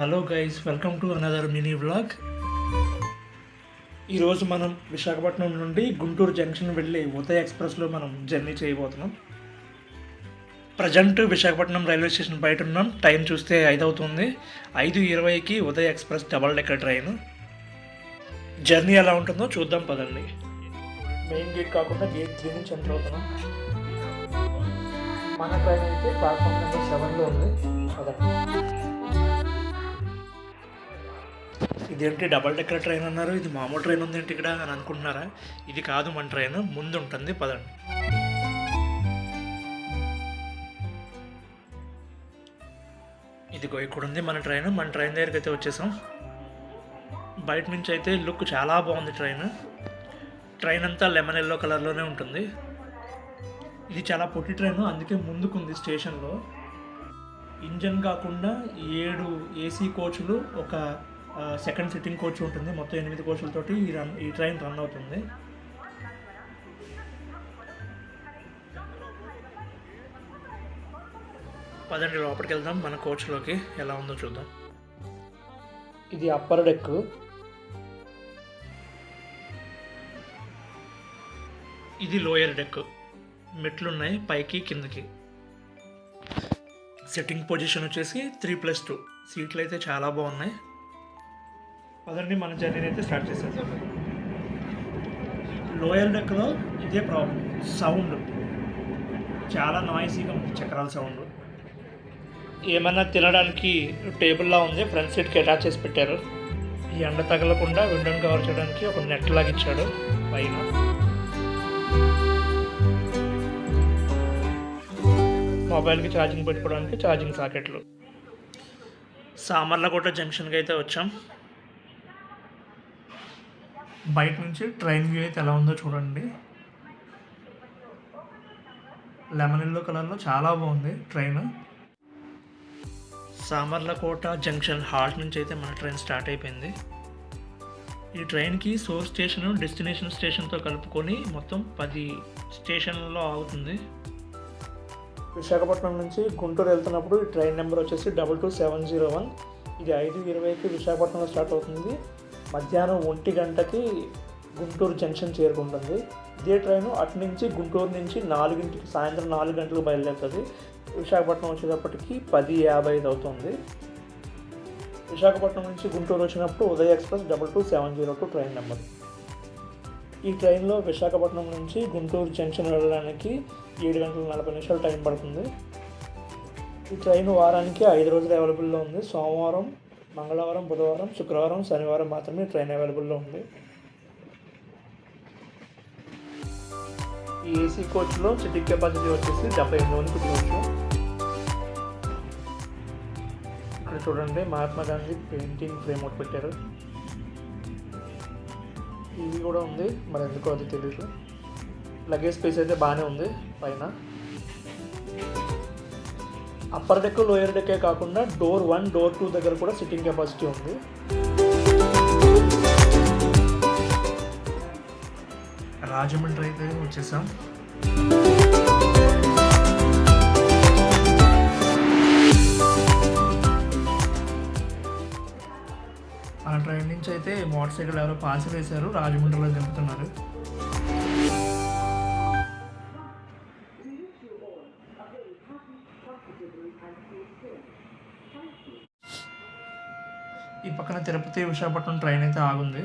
Hello guys welcome to another mini vlog. ఈరోజు మనం విశాఖపట్నం నుండి గుంటూరు జంక్షన్ వెళ్ళి ఉదయ్ ఎక్స్ప్రెస్లో మనం జర్నీ చేయబోతున్నాం. ప్రజెంట్ విశాఖపట్నం రైల్వే స్టేషన్ బయట ఉన్నాం. టైం చూస్తే ఐదు అవుతుంది ఐదు ఇరవైకి Uday express double decker train. Journey ఎలా ఉంటుందో చూద్దాం పదండి. మెయిన్ గేట్ కాకుండా గేట్ త్రీ నుంచి ఎంటర్ అవుతున్నాం. మన ట్రైన్ అయితే ప్లాట్ఫామ్ నెంబర్ సెవెన్లో ఉంది. పదండి. ఇదేంటి డబల్ డెక్కర్ ట్రైన్ అన్నారు ఇది మామూలు ట్రైన్ ఉంది ఏంటి ఇక్కడ అని అనుకుంటున్నారా? ఇది కాదు మన ట్రైన్ ముందు ఉంటుంది పదండి. ఇదిగో ఇక్కడ ఉంది మన ట్రైన్ మన ట్రైన్ దగ్గరికి అయితే వచ్చేసాం. బయట నుంచి అయితే లుక్ చాలా బాగుంది ట్రైన్. ట్రైన్ అంతా లెమన్ ఎల్లో కలర్లోనే ఉంటుంది. ఇది చాలా పొట్టి ట్రైన్ అందుకే ముందుకుంది స్టేషన్లో. ఇంజన్ కాకుండా ఏడు ఏసీ కోచ్లు ఒక సెకండ్ సిట్టింగ్ కోచ్ ఉంటుంది. మొత్తం ఎనిమిది కోచ్లతోటి ఈ రన్ ఈ ట్రైన్ రన్ అవుతుంది. పదండి లోపలికి వెళ్దాం. మన కోచ్లోకి ఎలా ఉందో చూద్దాం. ఇది అప్పర్ డెక్ ఇది లోయర్ డెక్ మెట్లు ఉన్నాయి పైకి కిందకి. సెట్టింగ్ పొజిషన్ వచ్చేసి త్రీ ప్లస్ టూ సీట్లు అయితే చాలా బాగున్నాయి. పదండి మన జర్నీని అయితే స్టార్ట్ చేసేద్దాం. లోయల్ డెక్లో ఇదే ప్రాబ్లం సౌండ్ చాలా నాయిసీగా ఉంది చక్రాల సౌండ్ ఏమన్నా తినడానికి టేబుల్లా ఉంది ఫ్రంట్ సీట్కి అటాచ్ చేసి పెట్టారు. ఈ ఎండ తగలకుండా విండోని కవర్ చేయడానికి ఒక నెట్ లాగా ఇచ్చాడు పైన. మొబైల్కి ఛార్జింగ్ పెట్టుకోవడానికి ఛార్జింగ్ సాకెట్లు సామర్లకోట జంక్షన్కి అయితే వచ్చాం. బయట నుంచి ట్రైన్ వ్యూ అయితే ఎలా ఉందో చూడండి. లెమన్ ఎల్లో కలర్లో చాలా బాగుంది ట్రైన్. సామర్లకోట జంక్షన్ హాల్ట్ నుంచి అయితే మన ట్రైన్ స్టార్ట్ అయిపోయింది. ఈ ట్రైన్కి సోర్స్ స్టేషన్ డెస్టినేషన్ స్టేషన్తో కలుపుకొని మొత్తం పది స్టేషన్లలో ఆగుతుంది విశాఖపట్నం నుంచి గుంటూరు వెళ్తున్నప్పుడు ఈ ట్రైన్ నెంబర్ వచ్చేసి double two seven zero one. ఇది ఐదు ఇరవైకి విశాఖపట్నంలో స్టార్ట్ అవుతుంది. మధ్యాహ్నం ఒంటి గంటకి గుంటూరు జంక్షన్ చేరుకుంటుంది. ఇదే ట్రైన్ అటు నుంచి గుంటూరు నుంచి నాలుగింటికి సాయంత్రం నాలుగు గంటలకు బయలుదేరుతుంది. విశాఖపట్నం వచ్చేటప్పటికి పది యాభై ఐదు అవుతుంది. విశాఖపట్నం నుంచి గుంటూరు వచ్చినప్పుడు Udaya express double two seven zero two train number. ఈ ట్రైన్లో విశాఖపట్నం నుంచి గుంటూరు జంక్షన్ వెళ్ళడానికి ఏడు గంటల నలభై నిమిషాలు టైం పడుతుంది. ఈ ట్రైన్ వారానికి ఐదు రోజులు అవైలబుల్లో ఉంది. సోమవారం మంగళవారం బుధవారం శుక్రవారం శనివారం మాత్రమే ట్రైన్ అవైలబుల్లో ఉంది. ఈ ఏసీ కోచ్లో సిట్టింగ్ కెపాసిటీ వచ్చేసి డెబ్బై ఎనిమిది మంది కూర్చోవచ్చు. ఇక్కడ చూడండి మహాత్మా గాంధీ పెయింటింగ్ ఫ్రేమ్ ఒకటి పెట్టారు. ఇది కూడా ఉంది మరి ఎందుకో అది తెలియదు లగేజ్ స్పేస్ అయితే బాగానే ఉంది పైన. అప్పర్ డెక్ లోయర్ డెక్కే కాకుండా డోర్ వన్ డోర్ టూ దగ్గర కూడా సిట్టింగ్ కెపాసిటీ ఉంది. రాజమండ్రి అయితే వచ్చేసాం. మన ట్రైన్ నుంచి అయితే మోటార్ సైకిల్ ఎవరో పార్సల్ వేశారు రాజమండ్రిలో దింపుతున్నారు. తిరుపతి విశాఖపట్నం ట్రైన్ అయితే ఆగుంది.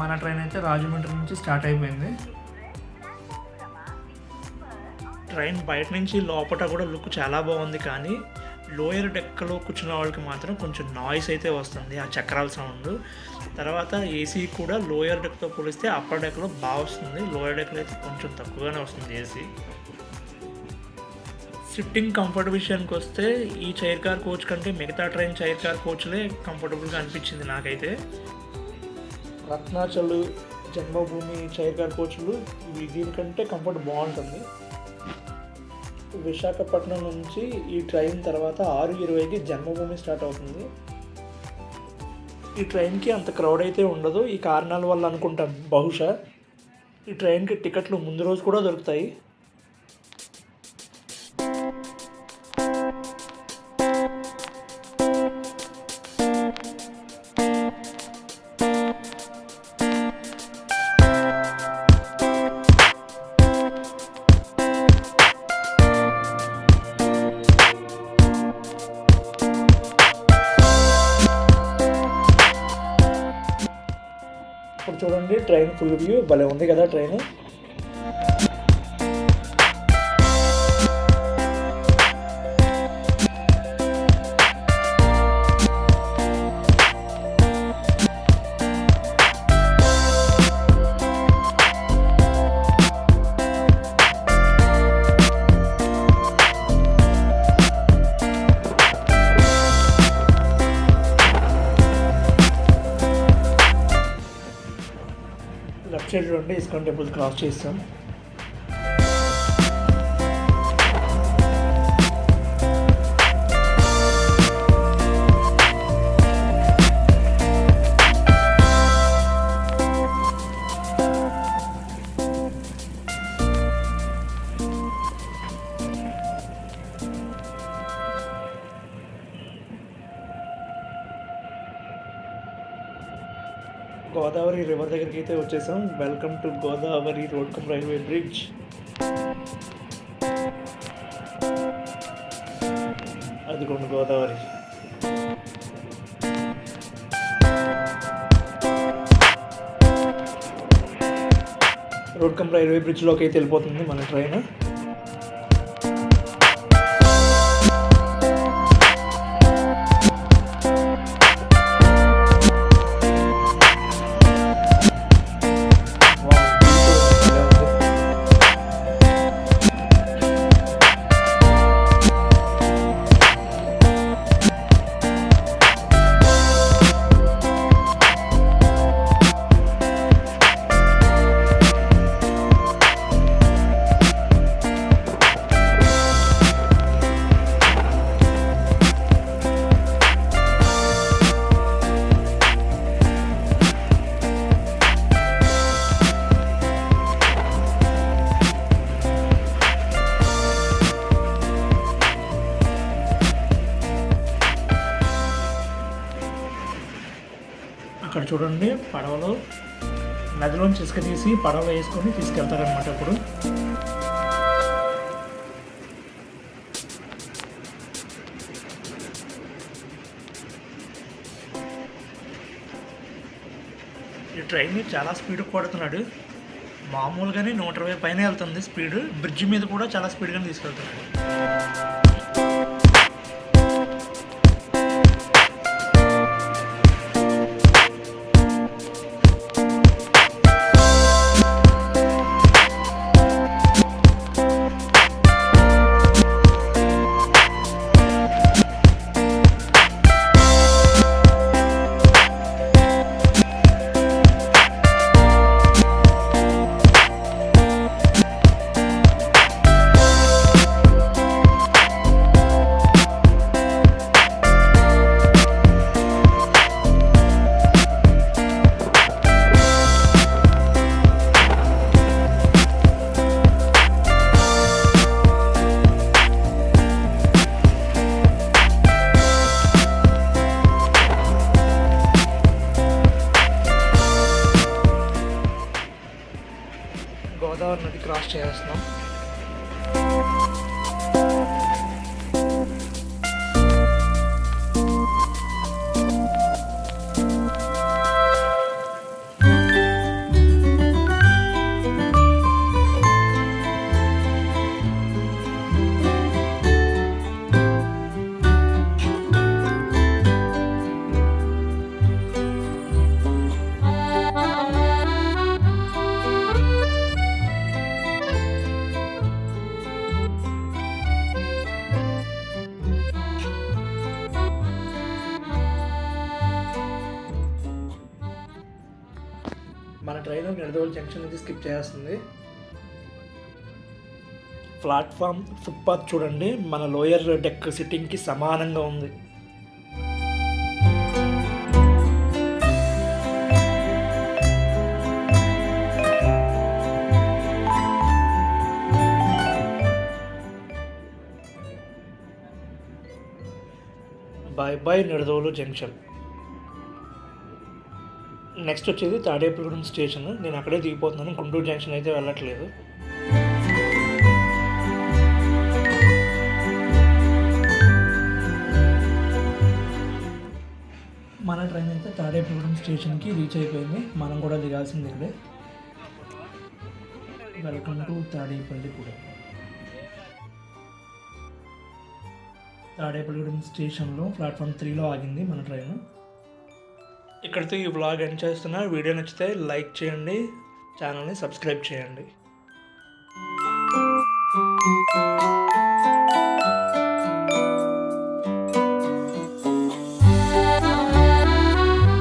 మన ట్రైన్ అయితే రాజమండ్రి నుంచి స్టార్ట్ అయిపోయింది. ట్రైన్ బయట నుంచి లోపల కూడా లుక్ చాలా బాగుంది కానీ లోయర్ డెక్కలో కూర్చున్న వాళ్ళకి మాత్రం కొంచెం నాయిస్ అయితే వస్తుంది ఆ చక్రాల సౌండ్. తర్వాత ఏసీ కూడా లోయర్ డెక్తో పోలిస్తే అప్పర్ డెక్లో బాగా వస్తుంది లోయర్ డెక్లో అయితే కొంచెం తక్కువగానే వస్తుంది ఏసీ. సిట్టింగ్ కంఫర్ట్ విషయానికి వస్తే ఈ చైర్ కార్ కోచ్ కంటే మిగతా ట్రైన్ చైర్ కార్ కోచ్లే కంఫర్టబుల్గా అనిపించింది నాకైతే. రత్నాచల్ జన్మభూమి చైర్ కార్ కోచ్లు ఇవి దీనికంటే కంఫర్ట్ బాగుంటుంది. విశాఖపట్నం నుంచి ఈ ట్రైన్ తర్వాత ఆరు ఇరవైకి జన్మభూమి స్టార్ట్ అవుతుంది. ఈ ట్రైన్కి అంత క్రౌడ్ అయితే ఉండదు. ఈ కారణాల వల్ల అనుకుంటాం బహుశా ఈ ట్రైన్కి టికెట్లు ముందు రోజు కూడా దొరుకుతాయి. ట్రైన్ ఫుల్ వ్యూ భలే ఉంది కదా train. Left side ISKCON temple cross చేస్తాం రివర్ దగ్గరికి అయితే వచ్చేసాం. Welcome to Godavari road cum railway bridge. అదిగోండి గోదావరి. రోడ్ కమ్ రైల్వే బ్రిడ్జ్లోకి అయితే వెళ్ళిపోతుంది మన ట్రైన్. చూడండి పడవలో నదిలోంచి ఇసుక తీసి పడవలో వేసుకొని తీసుకెళ్తారనమాట ఇప్పుడు ఈ ట్రైన్ చాలా స్పీడ్ కొడుతున్నాడు. మామూలుగానే నూట ఇరవై పైన వెళ్తుంది స్పీడ్. బ్రిడ్జ్ మీద కూడా చాలా స్పీడ్గానే తీసుకెళ్తున్నాడు. గోదావరి నది క్రాస్ చేస్తున్నాం మన ట్రైన్ జంక్షన్ నుంచి స్కిప్ చేస్తుంది ప్లాట్ఫామ్ ఫుట్పాత్ చూడండి మన లోయర్ డెక్ సిట్టింగ్కి సమానంగా ఉంది. Bye bye Nidadavolu junction. Next వచ్చేది తాడేపల్లిగూడెం స్టేషన్. నేను అక్కడే దిగిపోతున్నాను. గుంటూరు జంక్షన్ అయితే వెళ్ళట్లేదు. మన ట్రైన్ అయితే తాడేపల్లిగూడెం స్టేషన్కి రీచ్ అయిపోయింది. మనం కూడా దిగాల్సింది ఇక్కడే. వెల్కమ్ టు తాడేపల్లిగూడెం తాడేపల్లిగూడెం స్టేషన్లో ప్లాట్ఫామ్ త్రీలో ఆగింది మన ట్రైన్. ఇక్కడితో ఈ వ్లాగ్ ఎండ్ చేస్తున్నా. వీడియో నచ్చితే లైక్ చేయండి. ఛానల్ని సబ్స్క్రైబ్ చేయండి.